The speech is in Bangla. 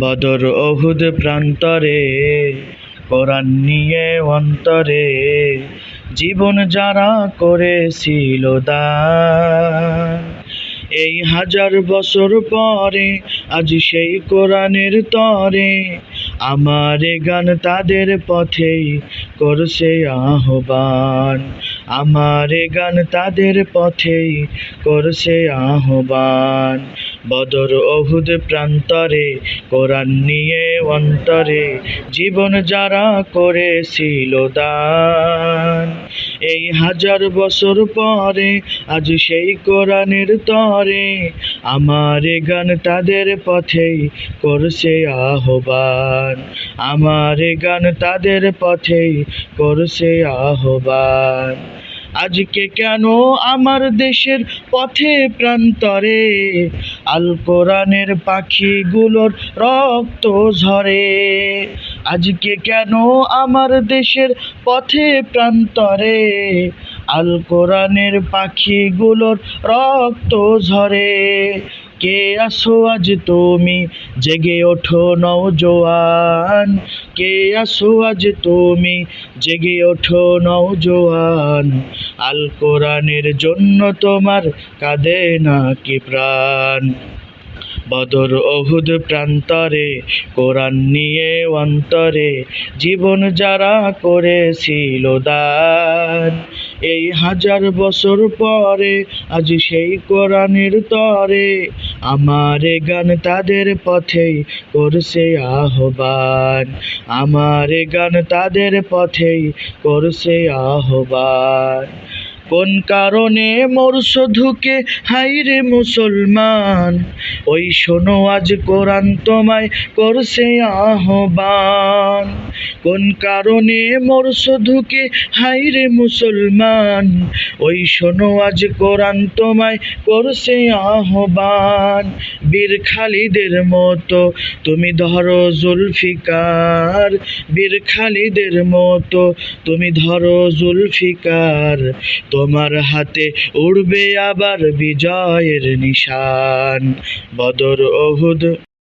বদর অহুদ প্রান্তরে, কোরআন নিয়ে অন্তরে, জীবন যারা করেছিল দান এই হাজার বছর পরে, আজ সেই কোরআনের তরে, আমার গান তাদের পথেই করছে আহ্বান। আমার গান তাদের পথেই করছে আহ্বান। বদর অহুদ প্রান্তরে, কোরআন নিয়ে অন্তরে, জীবন যারা করেছিল দান। এই হাজার বছর পরে, আজ সেই কোরআনের তরে, আমার গান তাদের পথেই করছে আহ্বান। আমার গান তাদের পথেই করছে আহ্বান। আজকে কেন আমার দেশের পথে প্রান্তরে? আল কোরআনের পাখিগুলোর রক্ত ঝরে। আজকে কেন আমার দেশের পথে প্রান্তরে আল কোরআনের পাখিগুলোর রক্ত ঝরে? কে আসো আজ তুমি? জেগে ওঠো নওজোয়ান কে আসো আজ তুমি? জেগে ওঠো নওজোয়ান আল কোরআনের জন্য তোমার কাঁদে নাকি প্রাণ? বদর অহুদ প্রান্তরে, কোরআন নিয়ে অন্তরে, জীবন যারা করেছিল দান। এই হাজার বছর পরে, আজ সেই কোরআনের তরে আমার গান তাদের পথেই করছে আহ্বান। আমার গান তাদের পথেই করছে আহ্বান। কোন কারণে মরছ ধুকে? হাইরে মুসলমান, ওই শোনো আজ কোরআন তোমায় করছে আহ্বান। কোন কারণে মরছ ধুকে হাইরে মুসলমান, ওই শোনো আজ কোরআন তোমায় করছে আহ্বান। বীর খালিদের মতো তুমি ধরো জুলফিকার। বীর খালিদের মতো তুমি ধরো জুলফিকার। তোমার হাতে উড়বে আবার বিজয়ের নিশান। বদর অহুদ